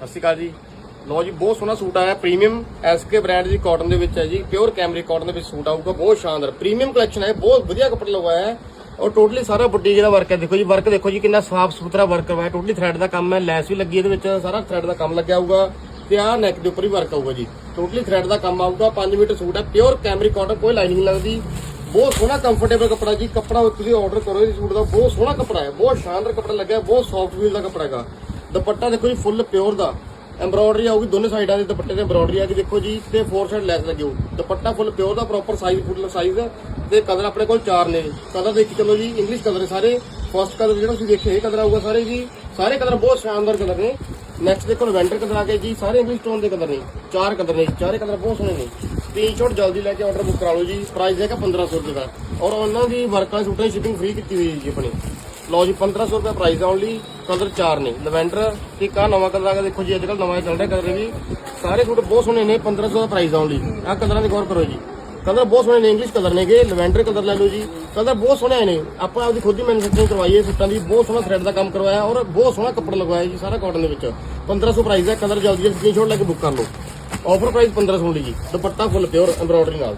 ਸਤਿ ਸ਼੍ਰੀ ਅਕਾਲ ਜੀ। ਲੋ ਜੀ, ਬਹੁਤ ਸੋਹਣਾ ਸੂਟ ਆਇਆ। ਪ੍ਰੀਮੀਅਮ ਐਸਕੇ ਬ੍ਰਾਂਡ ਦੀ ਕਾਟਨ ਦੇ ਵਿੱਚ ਹੈ ਜੀ। ਪਿਓਰ ਕੈਮਰੀ ਕਾਟਨ ਦੇ ਵਿੱਚ ਸੂਟ ਆਊਗਾ, ਬਹੁਤ ਸ਼ਾਨਦਾਰ। ਪ੍ਰੀਮੀਅਮ ਕਲੈਕਸ਼ਨ ਹੈ, ਬਹੁਤ ਵਧੀਆ ਕੱਪੜਾ ਲਗਵਾਇਆ ਹੈ। ਔਰ ਟੋਟਲੀ ਸਾਰਾ ਬੁੱਟੀ ਜਿਹੜਾ ਵਰਕ ਹੈ, ਦੇਖੋ ਜੀ ਵਰਕ ਦੇਖੋ ਜੀ, ਕਿੰਨਾ ਸਾਫ਼ ਸੁਥਰਾ ਵਰਕ ਕਰਵਾਇਆ। ਟੋਟਲੀ ਥ੍ਰੈਡ ਦਾ ਕੰਮ ਹੈ, ਲੈਸ ਵੀ ਲੱਗੀ ਇਹਦੇ ਵਿੱਚ, ਸਾਰਾ ਥ੍ਰੈਡ ਦਾ ਕੰਮ ਲੱਗਿਆ ਹੋਊਗਾ ਤੇ ਆਹ ਨੈਕ ਦੇ ਉੱਪਰ ਵੀ ਵਰਕ ਆਊਗਾ ਜੀ। ਟੋਟਲੀ ਥ੍ਰੈਡ ਦਾ ਕੰਮ ਆਊਗਾ 5 ਮੀਟਰ ਸੂਟ ਹੈ ਪਿਓਰ ਕੈਮਰੀ ਕਾਟਨ ਕੋਈ ਲਾਈਨਿੰਗ ਨਹੀਂ ਲੱਗਦੀ। ਬਹੁਤ ਸੋਹਣਾ ਕੰਫਰਟੇਬਲ ਕੱਪੜਾ ਜੀ। ਕੱਪੜਾ ਤੁਸੀਂ ਆਰਡਰ ਕਰੋ ਇਸ ਸੂਟ ਦਾ, ਬਹੁਤ ਸੋਹਣਾ ਕੱਪੜਾ ਹੈ, ਬਹੁਤ ਸ਼ਾਨਦਾਰ ਕੱਪੜਾ ਲੱਗਿਆ, ਬਹੁਤ ਸੌਫਟ ਫੀਲ ਦਾ ਕੱਪੜਾ ਹੈਗਾ। ਦੁਪੱਟਾ ਦੇਖੋ ਜੀ ਫੁੱਲ ਪਿਓਰ ਦਾ। ਐਮਬ੍ਰੋਇਡਰੀ ਆਊਗੀ ਦੋਨੇ ਸਾਈਡਾਂ ਦੇ ਦੁਪੱਟੇ ਤੇ ਐਮਬ੍ਰੋਇਡਰੀ ਆ। ਗਈ ਦੇਖੋ ਜੀ ਤੇ ਫੋਰ ਸਾਈਡ ਲੈਸ ਲੱਗੀ ਹੋਊ ਦੁਪੱਟਾ ਫੁੱਲ ਪਿਓਰ ਦਾ ਪ੍ਰੋਪਰ ਸਾਈਜ਼ ਫੁੱਲ ਸਾਈਜ਼ ਤੇ ਕਲਰ ਆਪਣੇ ਕੋਲ ਚਾਰ ਨੇ। ਕਲਰ ਦੇਖੀ ਚਲੋ ਜੀ ਇੰਗਲਿਸ਼ ਕਲਰ ਸਾਰੇ। ਫਸਟ ਕਲਰ ਜਿਹੜਾ ਤੁਸੀਂ ਦੇਖਿਆ ਇਹ ਕਲਰ ਆਊਗਾ ਸਾਰੇ ਜੀ। ਸਾਰੇ ਕਲਰ ਬਹੁਤ ਸ਼ਾਨਦਾਰ ਕਲਰ ਨੇ। ਨੈਕਸਟ ਦੇਖੋ ਲਵੈਂਡਰ ਕਲਰ ਆ ਗਏ ਜੀ। ਸਾਰੇ ਇੰਗਲਿਸ਼ ਟੋਨ ਦੇ ਕਲਰ ਨੇ। ਚਾਰ ਕਲਰ ਨੇ ਜੀ, ਚਾਰੇ ਕਲਰ ਬਹੁਤ ਸੋਹਣੇ ਨੇ। ਸਕਰੀਨਸ਼ਾਟ ਜਲਦੀ ਲੈ ਕੇ ਆਰਡਰ ਬੁੱਕ ਕਰਾ ਲਓ ਜੀ। ਪ੍ਰਾਈਸ ਹੈਗਾ 1500 ਰੁਪਏ ਦਾ। ਔਰ ਉਹਨਾਂ ਦੀ ਵਰਕਾਂ ਸੂਟਾਂ ਦੀ ਸ਼ਿਪਿੰਗ ਫ੍ਰੀ ਕੀਤੀ ਹੋਈ ਹੈ ਜੀ ਆਪਣੀ। ਲਓ ਜੀ 1500 ਰੁਪਏ ਪ੍ਰਾਈਸ ਆਉਣ ਲਈ ਕਲਰ ਚਾਰ ਨੇ। ਲਵੈਂਡਰ ਤੇ ਕਾ ਨਵਾਂ ਕਲਰ ਆ ਗਿਆ। ਦੇਖੋ ਜੀ ਅੱਜ ਕੱਲ ਨਵਾਂ ਚੱਲ ਰਿਹਾ ਕਲਰ ਵੀ। ਸਾਰੇ ਸੂਟ ਬਹੁਤ ਸੋਹਣੇ ਨੇ 1500 ਦਾ ਪ੍ਰਾਈਸ ਆ ਓਨਲੀ ਆ ਕਲਰਾਂ ਦੀ ਗੌਰ ਕਰੋ ਜੀ। ਕਲਰ ਬਹੁਤ ਸੋਹਣੇ ਨੇ ਇੰਗਲਿਸ਼ ਕਲਰ ਨੇਗੇ। ਲਵੈਂਡਰ ਕਲਰ ਲੈ ਲਓ ਜੀ। ਕਲਰ ਬਹੁਤ ਸੋਹਣੇ ਆਏ ਨੇ। ਆਪਾਂ ਆਪਦੀ ਖੁਦ ਹੀ ਮੈਨੂਫੈਕਚਰਿੰਗ ਕਰਵਾਈ ਹੈ ਸੂਟਾਂ ਦੀ। ਬਹੁਤ ਸੋਹਣਾ ਥਰੈਡ ਦਾ ਕੰਮ ਕਰਵਾਇਆ ਔਰ ਬਹੁਤ ਸੋਹਣਾ ਕੱਪੜਾ ਲਗਵਾਇਆ ਜੀ ਸਾਰਾ ਕਾਟਨ ਦੇ ਵਿੱਚ। 1500 ਪ੍ਰਾਈਸ ਹੈ। ਕਲਰ ਜਲਦੀ ਜਲਦੀ ਸਕਰੀਨਸ਼ਾਟ ਲੈ ਕੇ ਬੁੱਕ ਕਰ ਲਓ। ਆਫਰ ਪ੍ਰਾਈਸ 1500 ਲਈ ਜੀ। ਦੁਪੱਟਾ ਫੁੱਲ ਪਿਓਰ ਐਮਬ੍ਰੋਇਡਰੀ ਨਾਲ।